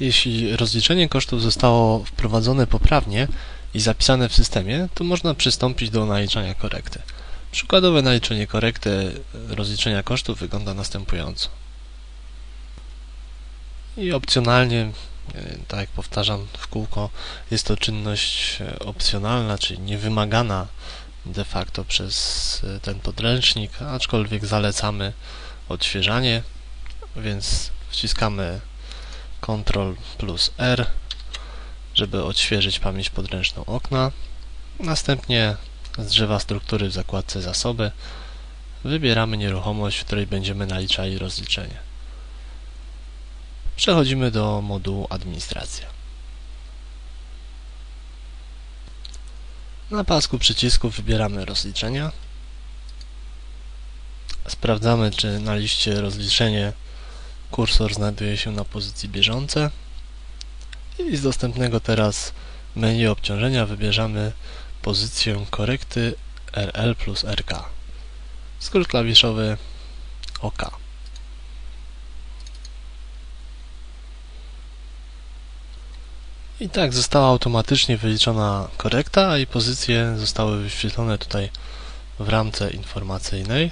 Jeśli rozliczenie kosztów zostało wprowadzone poprawnie i zapisane w systemie, to można przystąpić do naliczania korekty. Przykładowe naliczenie korekty rozliczenia kosztów wygląda następująco. I opcjonalnie, e, tak jak powtarzam w kółko, jest to czynność e, opcjonalna, czyli niewymagana de facto przez e, ten podręcznik, aczkolwiek zalecamy odświeżanie, więc wciskamy Ctrl plus R, żeby odświeżyć pamięć podręczną okna. Następnie z drzewa struktury w zakładce Zasoby wybieramy nieruchomość, w której będziemy naliczali rozliczenie. Przechodzimy do modułu Administracja. Na pasku przycisków wybieramy rozliczenia. Sprawdzamy, czy na liście rozliczenie kursor znajduje się na pozycji bieżące. I z dostępnego teraz menu obciążenia wybierzemy pozycję korekty RL plus RK. Skrót klawiszowy OK. I tak została automatycznie wyliczona korekta i pozycje zostały wyświetlone tutaj w ramce informacyjnej.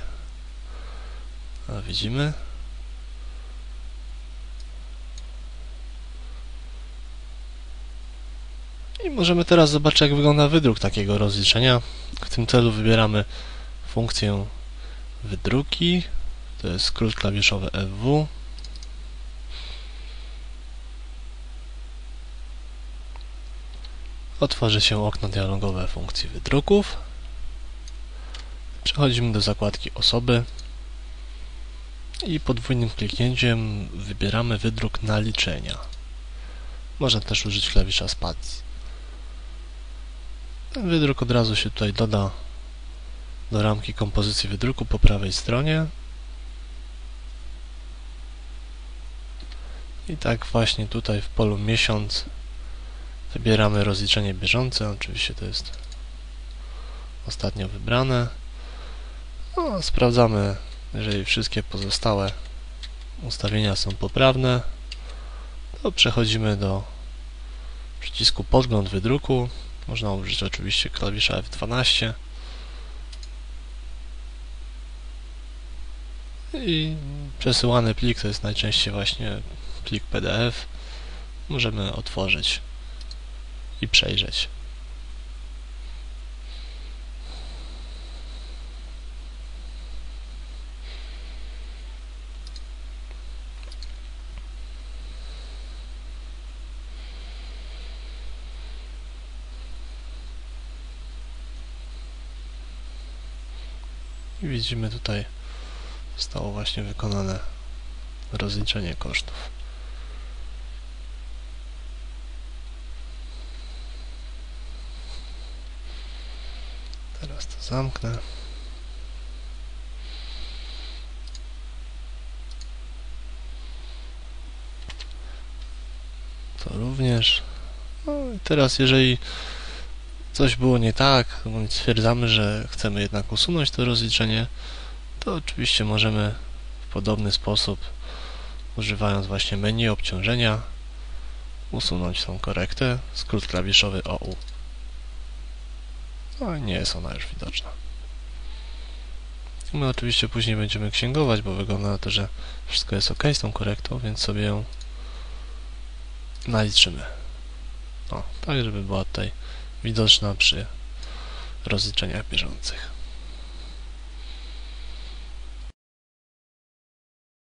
Widzimy. I możemy teraz zobaczyć jak wygląda wydruk takiego rozliczenia. W tym celu wybieramy funkcję wydruki. To jest skrót klawiszowy FW. Otworzy się okno dialogowe funkcji wydruków. Przechodzimy do zakładki osoby i podwójnym kliknięciem wybieramy wydruk naliczenia. Można też użyć klawisza spacji. Ten wydruk od razu się tutaj doda do ramki kompozycji wydruku po prawej stronie. I tak właśnie tutaj w polu miesiąc Wybieramy rozliczenie bieżące, oczywiście to jest ostatnio wybrane. No, sprawdzamy, jeżeli wszystkie pozostałe ustawienia są poprawne, to przechodzimy do przycisku podgląd wydruku. Można użyć oczywiście klawisza F12 i przesyłany plik to jest najczęściej właśnie plik PDF. Możemy otworzyć i przejrzeć. I widzimy tutaj zostało właśnie wykonane rozliczenie kosztów. Teraz to zamknę. To również. No i teraz jeżeli coś było nie tak, bądź stwierdzamy, że chcemy jednak usunąć to rozliczenie, to oczywiście możemy w podobny sposób, używając właśnie menu obciążenia, usunąć tą korektę, skrót klawiszowy OU. No i nie jest ona już widoczna. My oczywiście później będziemy księgować, bo wygląda na to, że wszystko jest ok z tą korektą, więc sobie ją naliczymy. O, tak żeby była tutaj widoczna przy rozliczeniach bieżących.